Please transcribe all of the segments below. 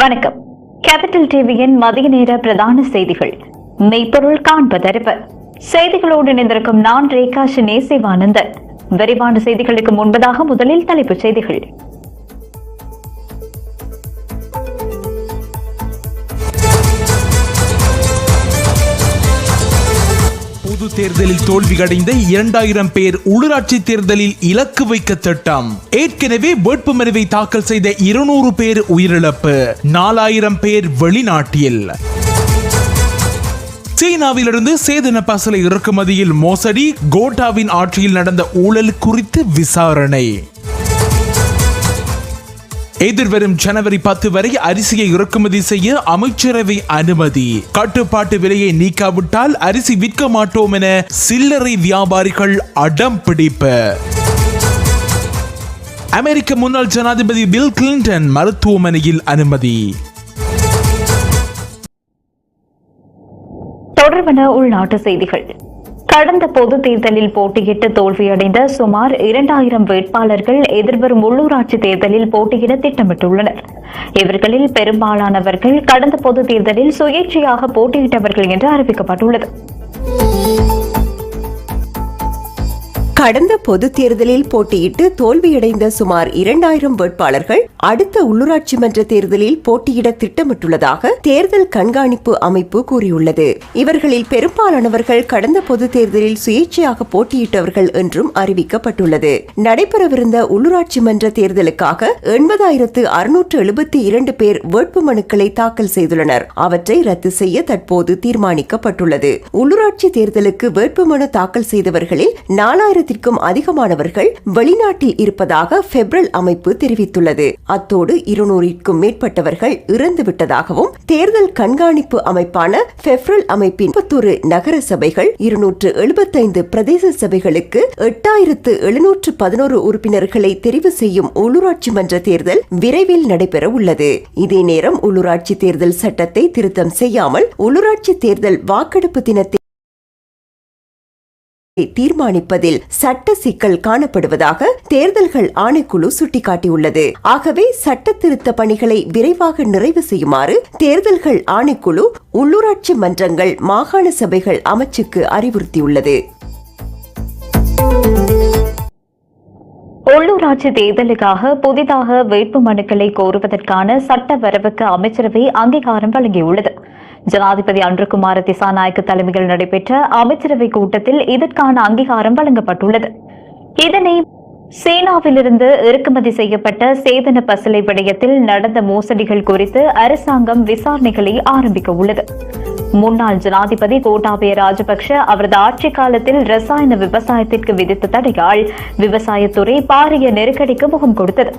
வணக்கம். கேபிட்டல் டிவியின் மதிய நேர பிரதான செய்திகள். மெய்ப்பொருள் காண்பதறிவு. செய்திகளோடு இணைந்திருக்கும் நான் ரேகா சினே விரிவான செய்திகளுக்கு முன்பதாக முதலில் தலைப்புச் செய்திகள். பொது தேர்தலில் தோல்வியடைந்த இரண்டாயிரம் பேர் உள்ளூராட்சி தேர்தலில் இலக்கு வைக்க திட்டம். ஏற்கனவே வேட்புமனுவை தாக்கல் செய்த இருநூறு பேர் உயிரிழப்பு. நாலாயிரம் பேர் வெளிநாட்டில். சீனாவிலிருந்து சேதன பசலை இறக்குமதியில் மோசடி கோட்டாவின் ஆட்சியில் நடந்த ஊழல் குறித்து விசாரணை. எதிர்வரும் ஜனவரி பத்து வரை அரிசியை இறக்குமதி செய்ய அமைச்சரவை அனுமதி. கட்டுப்பாட்டு விலையை நீக்காவிட்டால் அரிசி விற்க மாட்டோம் என சில்லறை வியாபாரிகள் அடம் பிடிப்பு. அமெரிக்க முன்னாள் ஜனாதிபதி பில் கிளின்டன் மருத்துவமனையில் அனுமதி. தொடர்பன உள்நாட்டு செய்திகள். கடந்த பொது தேர்தலில் போட்டியிட்டு தோல்வியடைந்த சுமார் இரண்டாயிரம் வேட்பாளர்கள் எதிர்வரும் உள்ளூராட்சி தேர்தலில் போட்டியிட திட்டமிட்டுள்ளனர். இவர்களில் பெரும்பாலானவர்கள் கடந்த பொது தேர்தலில் சுயேட்சையாக போட்டியிட்டவர்கள் என்று அறிவிக்கப்பட்டுள்ளது. கடந்த பொது தேர்தலில் போட்டியிட்டு தோல்வியடைந்த சுமார் இரண்டாயிரம் வேட்பாளர்கள் அடுத்த உள்ளூராட்சி மன்ற தேர்தலில் போட்டியிட திட்டமிட்டுள்ளதாக தேர்தல் கண்காணிப்பு அமைப்பு கூறியுள்ளது. இவர்களில் பெரும்பாலானவர்கள் கடந்த பொது தேர்தலில் சுயேட்சையாக போட்டியிட்டவர்கள் என்றும் அறிவிக்கப்பட்டுள்ளது. நடைபெறவிருந்த உள்ளூராட்சி மன்ற தேர்தலுக்காக எண்பதாயிரத்து அறுநூற்று எழுபத்தி இரண்டு பேர் வேட்புமனுக்களை தாக்கல் செய்துள்ளனர். அவற்றை ரத்து செய்ய தற்போது தீர்மானிக்கப்பட்டுள்ளது. உள்ளூராட்சி தேர்தலுக்கு வேட்புமனு தாக்கல் செய்தவர்களில் ஆயிரத்திற்கும் அதிகமானவர்கள் வெளிநாட்டில் இருப்பதாக பெப்ரல் அமைப்பு தெரிவித்துள்ளது. அத்தோடு இருநூறிற்கும் மேற்பட்டவர்கள் இறந்துவிட்டதாகவும் தேர்தல் கண்காணிப்பு அமைப்பான பெப்ரல் அமைப்பின் முப்பத்தொரு நகர சபைகள் இருநூற்று எழுபத்தைந்து பிரதேச சபைகளுக்கு எட்டாயிரத்து எழுநூற்று பதினோரு உறுப்பினர்களை தெரிவு செய்யும் உள்ளூராட்சி மன்ற தேர்தல் விரைவில் நடைபெற உள்ளது. இதே நேரம் உள்ளூராட்சி தேர்தல் சட்டத்தை திருத்தம் செய்யாமல் உள்ளூராட்சி தேர்தல் வாக்கெடுப்பு தினத்தை தீர்மானிப்பதில் சட்ட சிக்கல் காணப்படுவதாக தேர்தல்கள் ஆணைக்குழு சுட்டிக்காட்டியுள்ளது. ஆகவே சட்ட திருத்த பணிகளை விரைவாக நிறைவு செய்யுமாறு தேர்தல்கள் ஆணைக்குழு உள்ளூராட்சி மன்றங்கள் மாகாண சபைகள் அமைச்சுக்கு அறிவுறுத்தியுள்ளது. உள்ளூராட்சி தேர்தலுக்காக புதிதாக வேட்பு மனுக்களை கோருவதற்கான சட்ட வரவுக்கு அமைச்சரவை அங்கீகாரம் வழங்கியுள்ளது. ஜனாதிபதி அன்றுகுமார திசாநாயக்கு தலைமையில் நடைபெற்ற அமைச்சரவை கூட்டத்தில் இதற்கான அங்கீகாரம் வழங்கப்பட்டுள்ளது. இதனை சீனாவிலிருந்து இறக்குமதி செய்யப்பட்ட சேதன பசலை விடயத்தில் நடந்த மோசடிகள் குறித்து அரசாங்கம் விசாரணைகளை ஆரம்பிக்க உள்ளது. முன்னாள் ஜனாதிபதி கோட்டாபய ராஜபக்ஷ அவரது ஆட்சி காலத்தில் ரசாயன விவசாயத்திற்கு விதித்த தடையால் விவசாயத்துறை பாரிய நெருக்கடிக்கு முகம் கொடுத்தது.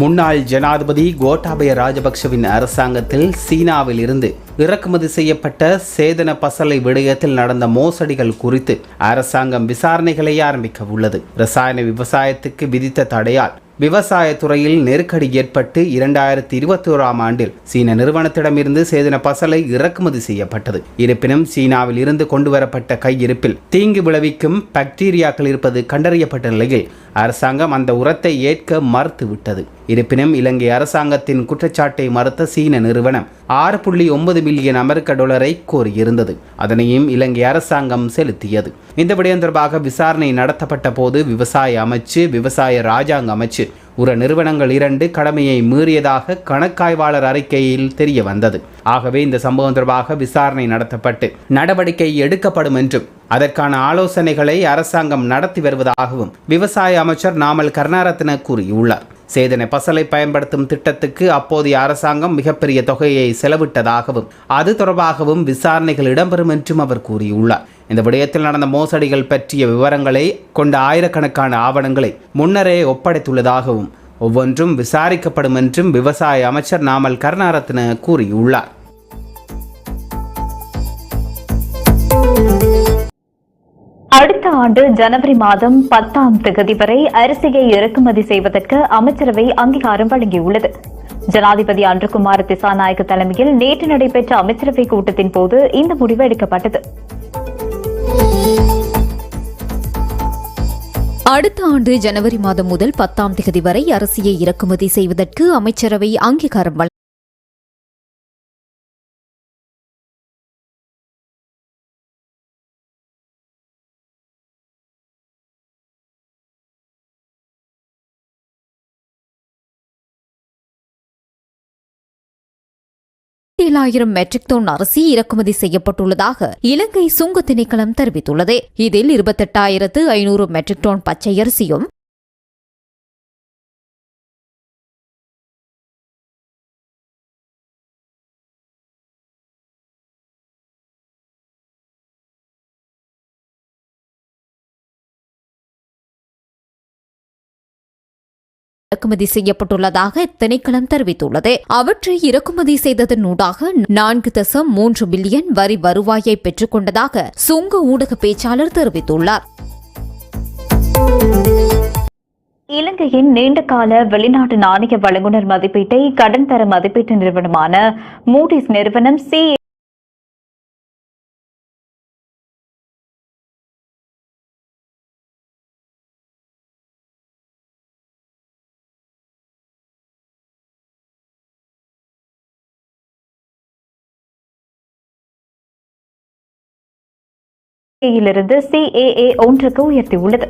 முன்னாள் ஜனாதிபதி கோட்டாபய ராஜபக்ஷவின் அரசாங்கத்தில் சீனாவில் இருந்து இறக்குமதி செய்யப்பட்ட சேதன பசலை விடயத்தில் நடந்த மோசடிகள் குறித்து அரசாங்கம் விசாரணைகளை ஆரம்பிக்க உள்ளது. ரசாயன விவசாயத்துக்கு விதித்த தடையால் விவசாயத்துறையில் நெருக்கடி ஏற்பட்டு இரண்டாயிரத்தி இருபத்தி ஓராம் ஆண்டில் சீன நிறுவனத்திடமிருந்து சேதன பசலை இறக்குமதி செய்யப்பட்டது. இருப்பினும் சீனாவில் இருந்து கொண்டுவரப்பட்ட கையிருப்பில் தீங்கு விளைவிக்கும் பாக்டீரியாக்கள் இருப்பது கண்டறியப்பட்ட நிலையில் அரசாங்கம் அந்த உரத்தை ஏற்க மறுத்துவிட்டது. இருப்பினும் இலங்கை அரசாங்கத்தின் குற்றச்சாட்டை மறுத்த சீன நிறுவனம் ஆறு புள்ளி ஒன்பது மில்லியன் அமெரிக்க டாலரை கோரியிருந்தது. அதனையும் இலங்கை அரசாங்கம் செலுத்தியது. இந்த விடயம் தொடர்பாக விசாரணை நடத்தப்பட்ட போது விவசாய அமைச்சு விவசாய ராஜாங்க அமைச்சு உர நிறுவனங்கள் இரண்டு கடமையை மீறியதாக கணக்காய்வாளர் அறிக்கையில் தெரிய வந்தது. ஆகவே இந்த சம்பவம் தொடர்பாக விசாரணை நடத்தப்பட்டு நடவடிக்கை எடுக்கப்படும் என்றும் அதற்கான ஆலோசனைகளை அரசாங்கம் நடத்தி வருவதாகவும் விவசாய அமைச்சர் நாமல் கருணாரத்ன கூறியுள்ளார். சேதன பசலை பயன்படுத்தும் திட்டத்துக்கு அப்போதைய அரசாங்கம் மிகப்பெரிய தொகையை செலவிட்டதாகவும் அது தொடர்பாகவும் விசாரணைகள் இடம்பெறும் என்றும் அவர் கூறியுள்ளார். இந்த விடயத்தில் நடந்த மோசடிகள் பற்றிய விவரங்களை கொண்ட ஆயிரக்கணக்கான ஆவணங்களை முன்னரே ஒப்படைத்துள்ளதாகவும் ஒவ்வொன்றும் விசாரிக்கப்படும் என்றும் விவசாய அமைச்சர் நாமல் கருணாரத்ன கூறியுள்ளார். அடுத்த ஆண்டு ஜனவரி மாதம் பத்தாம் தேதி வரை அரிசியை இறக்குமதி செய்வதற்கு அமைச்சரவை அங்கீகாரம் வழங்கியுள்ளது. ஜனாதிபதி அன்றுகுமார் திசாநாயக்க தலைமையில் நேற்று நடைபெற்ற அமைச்சரவை கூட்டத்தின் போது இந்த முடிவு எடுக்கப்பட்டது. அடுத்த ஆண்டு ஜனவரி மாதம் முதல் பத்தாம் தேதி வரை அரிசியை இறக்குமதி செய்வதற்கு அமைச்சரவை அங்கீகாரம் ஏழாயிரம் மெட்ரிக் டன் அரிசி இறக்குமதி செய்யப்பட்டுள்ளதாக இலங்கை சுங்க திணைக்களம் தெரிவித்துள்ளது. இதில் இருபத்தெட்டாயிரத்து ஐநூறு மெட்ரிக் டன் பச்சை அரிசியும் இறக்குமதி செய்யப்பட்டுள்ளதாக திணைக்களம் தெரிவித்துள்ளது. அவற்றை இறக்குமதி செய்ததன் ஊடாக நான்கு தசம் மூன்று பில்லியன் வரி வருவாயை பெற்றுக் கொண்டதாக சுங்க ஊடக பேச்சாளர் தெரிவித்துள்ளார். இலங்கையின் நீண்டகால வெளிநாட்டு நாணய வழங்குனர் மதிப்பீட்டை கடன் தர மதிப்பீட்டு நிறுவனமான மூடிஸ் நிறுவனம் சி யிலிருந்து சிஏஏ ஒன்றுக்கு உயர்த்தியுள்ளது.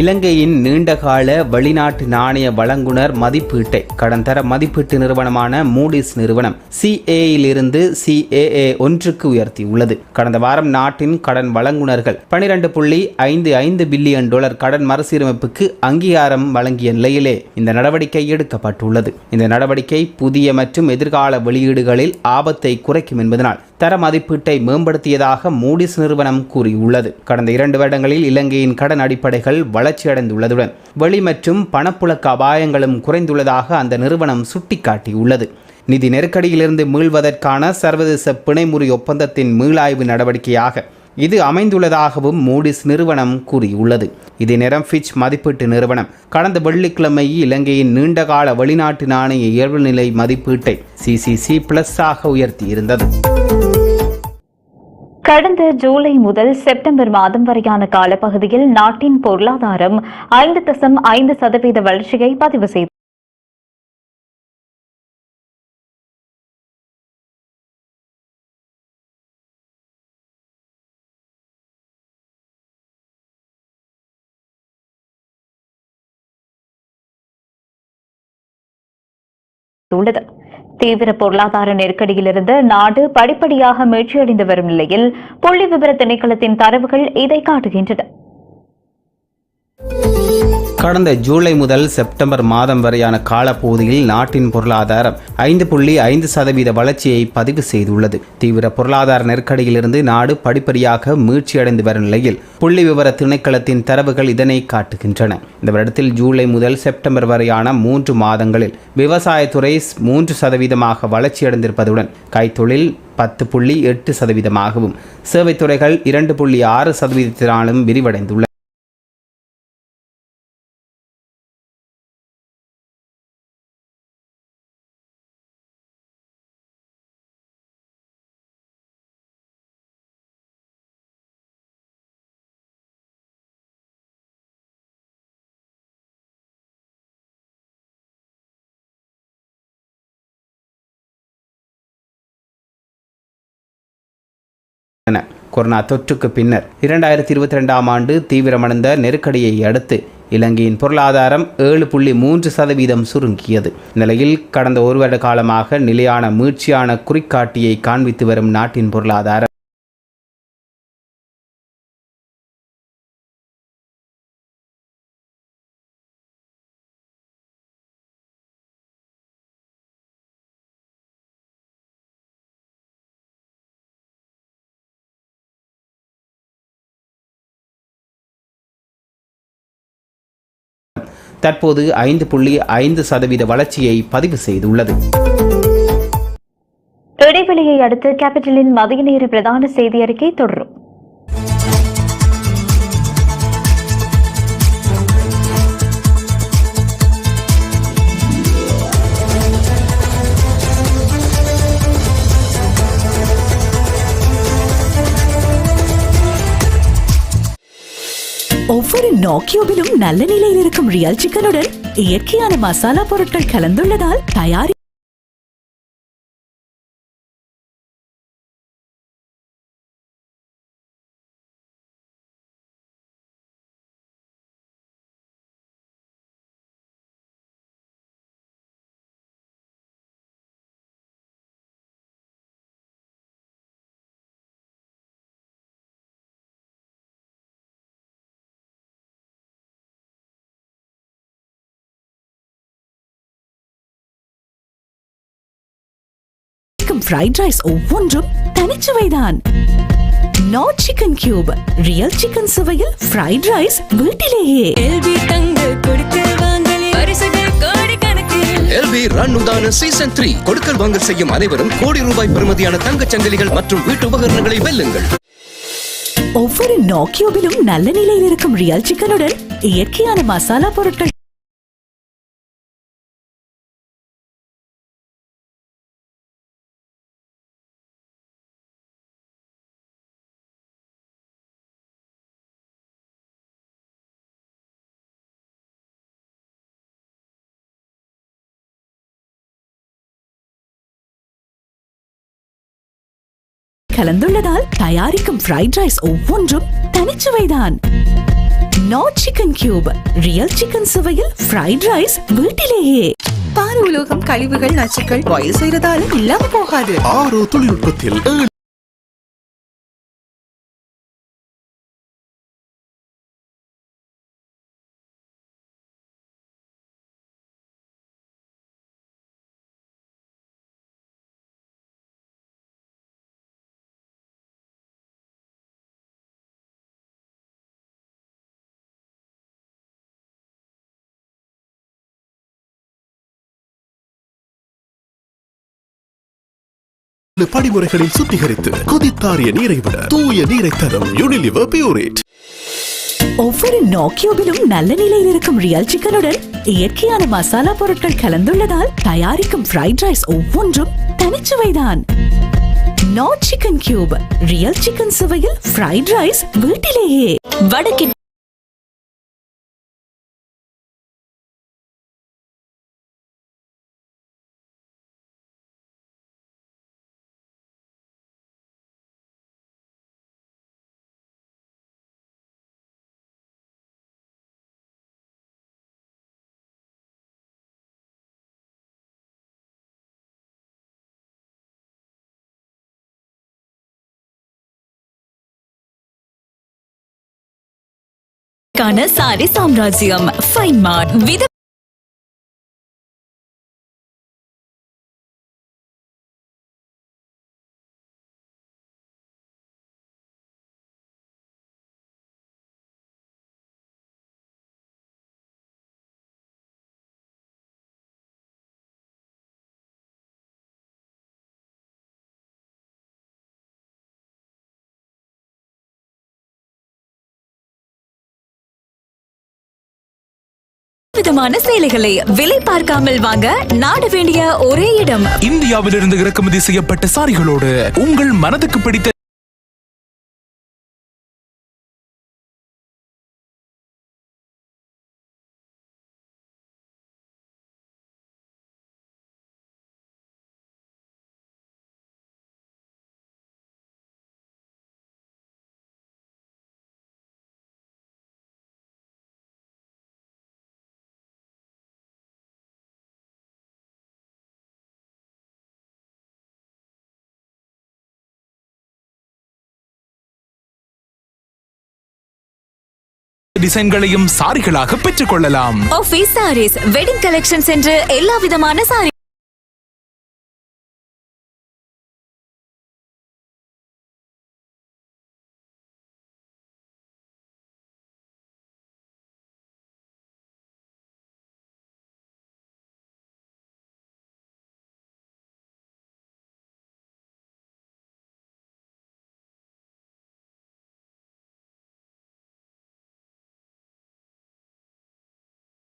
இலங்கையின் நீண்டகால வெளிநாட்டு நாணய வழங்குனர் மதிப்பீட்டை கடன் தர மதிப்பீட்டு நிறுவனமான மூடிஸ் நிறுவனம் சிஏயிலிருந்து சிஏஏ ஒன்றுக்கு உயர்த்தியுள்ளது. கடந்த வாரம் நாட்டின் கடன் வழங்குனர்கள் பனிரெண்டு புள்ளி ஐந்து ஐந்து பில்லியன் டாலர் கடன் மறுசீரமைப்புக்கு அங்கீகாரம் வழங்கிய நிலையிலே இந்த நடவடிக்கை எடுக்கப்பட்டுள்ளது. இந்த நடவடிக்கை புதிய மற்றும் எதிர்கால வெளியீடுகளில் ஆபத்தை குறைக்கும் என்பதனால் தர மதிப்பீட்டை மேம்படுத்தியதாக மூடிஸ் நிறுவனம் கூறியுள்ளது. கடந்த இரண்டு வருடங்களில் இலங்கையின் கடன் அடிப்படைகள் வளர்ச்சியடைந்துள்ளதுடன் வெளி மற்றும் பணப்புழக்க அபாயங்களும் குறைந்துள்ளதாக அந்த நிறுவனம் சுட்டிக்காட்டியுள்ளது. நிதி நெருக்கடியிலிருந்து மீள்வதற்கான சர்வதேச பிணைமுறி ஒப்பந்தத்தின் மீளாய்வு நடவடிக்கையாக இது அமைந்துள்ளதாகவும் மூடிஸ் நிறுவனம் கூறியுள்ளது. இதே நேரம் ஃபிட்ச் மதிப்பீட்டு நிறுவனம் கடந்த வெள்ளிக்கிழமை இலங்கையின் நீண்டகால வெளிநாட்டு நாணய இயல்புநிலை மதிப்பீட்டை சிசிசி பிளஸ் ஆக உயர்த்தியிருந்தது. கடந்த ஜூலை முதல் செப்டம்பர் மாதம் வரையான காலப்பகுதியில் நாட்டின் பொருளாதாரம் ஐந்து தசம் ஐந்து சதவீத வளர்ச்சியை பதிவு செய்தது. உள்ளது தீவிர பொருளாதார நெருக்கடியிலிருந்து நாடு படிப்படியாக மீழ்ச்சியடைந்து வரும் நிலையில் புள்ளி விவர திணைக்களத்தின் தரவுகள் இதை காட்டுகின்றன. கடந்த ஜூலை முதல் செப்டம்பர் மாதம் வரையான காலப்பகுதியில் நாட்டின் பொருளாதாரம் ஐந்து புள்ளி ஐந்து சதவீத வளர்ச்சியை பதிவு செய்துள்ளது. தீவிர பொருளாதார நெருக்கடியிலிருந்து நாடு படிப்படியாக மீழ்ச்சியடைந்து வரும் நிலையில் புள்ளி விவர திணைக்களத்தின் தரவுகள் இதனை காட்டுகின்றன. இந்த வருடத்தில் ஜூலை முதல் செப்டம்பர் வரையான மூன்று மாதங்களில் விவசாயத்துறை மூன்று சதவீதமாக வளர்ச்சியடைந்திருப்பதுடன் கைத்தொழில் பத்து புள்ளி எட்டு சதவீதமாகவும் சேவைத்துறைகள் இரண்டு புள்ளி ஆறு சதவீதத்தினாலும் விரிவடைந்துள்ளன. கொரோனா தொற்றுக்கு பின்னர் இரண்டாயிரத்தி இருபத்தி ரெண்டாம் ஆண்டு தீவிரமடைந்த நெருக்கடியை அடுத்து இலங்கையின் பொருளாதாரம் ஏழு புள்ளி மூன்று சதவீதம் சுருங்கியது. நிலையில் கடந்த ஒரு வருட காலமாக நிலையான மீழ்ச்சியான குறிக்காட்டியை காண்பித்து வரும் நாட்டின் பொருளாதாரம் தற்போது ஐந்து புள்ளி ஐந்து சதவீத வளர்ச்சியை பதிவு செய்துள்ளது. இடைவெளியை அடுத்து கேபிட்டலின் மதிய நேர பிரதான செய்தி அறிக்கை தொடரும். நோக்கியோவிலும் நல்ல நிலையில் இருக்கும் ரியல் சிக்கனுடன் இயற்கையான மசாலா பொருட்கள் கலந்துள்ளதால் தயாரி ஃப்ரைட் ரைஸ் ஒவ்வொன்றும் தனிச்சுவைதான். Knorr chicken cube real chicken சுவையில் ஃப்ரைட் ரைஸ் வீட்டிலேயே. எல்பி தங்க கொடுக்கல் வாங்கல். பரிசுகள் கோடிக்கணக்கில் எல்பி ரன் உதான சீசன் த்ரீ கொடுக்கல் வாங்கல் செய்யும் அனைவரும் கோடி ரூபாய் பெறுமதியான தங்கச் சங்கிலிகள் மற்றும் வீட்டு உபகரணங்களை வெல்லுங்கள். ஒவ்வொரு நாக்கியோபிலும் நல்ல நிலையில் இருக்கும் ரியல் சிக்கனுடன் இயற்கையான மசாலா பொருட்கள் கலந்துள்ளதால் தயாரிக்கும் ஃப்ரைட் ரைஸ் ஒவ்வொன்றும் தனிச்சுவைதான். Knorr chicken cube real chicken சுவையில் ஃப்ரைட் ரைஸ் வீட்டிலேயே. பாரு உலோகம் கழிவுகள் நச்சுக்கள் பாயில் செய்யறதால இல்லாம போகாது. ஆரோ தொழில்நுட்பத்தில் படிமுறைகளில் சுத்திகரித்து கொதித்தாரிய நீரை விட தூய நீரை தரும் யூனிலிவர் பியூரேட் ஒவ்வொரு நோக்கியோவிலும் நல்ல நிலையில் இருக்கும் ரியல் சிக்கனுடன் இயற்கையான மசாலா பொருட்கள் கலந்துள்ளதால் தயாரிக்கும் ஃப்ரைட் ரைஸ் ஒவ்வொன்றும் தனிச்சுவைதான். Knorr chicken cube real chicken சுவையில் ஃப்ரைட் ரைஸ் வீட்டிலேயே. வடக்கின் சாரி சாம்ராஜ்யம் ஃபைன் மார்ட் வித சேலைகளை விலை பார்க்காமல் வாங்க நாட வேண்டிய ஒரே இடம். இந்தியாவிலிருந்து இறக்குமதி செய்யப்பட்ட சாரிகளோடு உங்கள் மனதுக்கு பிடித்த டிசைன்களையும் சாரிகளாக பெற்றுக் கொள்ளலாம் வெட்டிங் கலெக்ஷன் சென்று எல்லா விதமான சாரி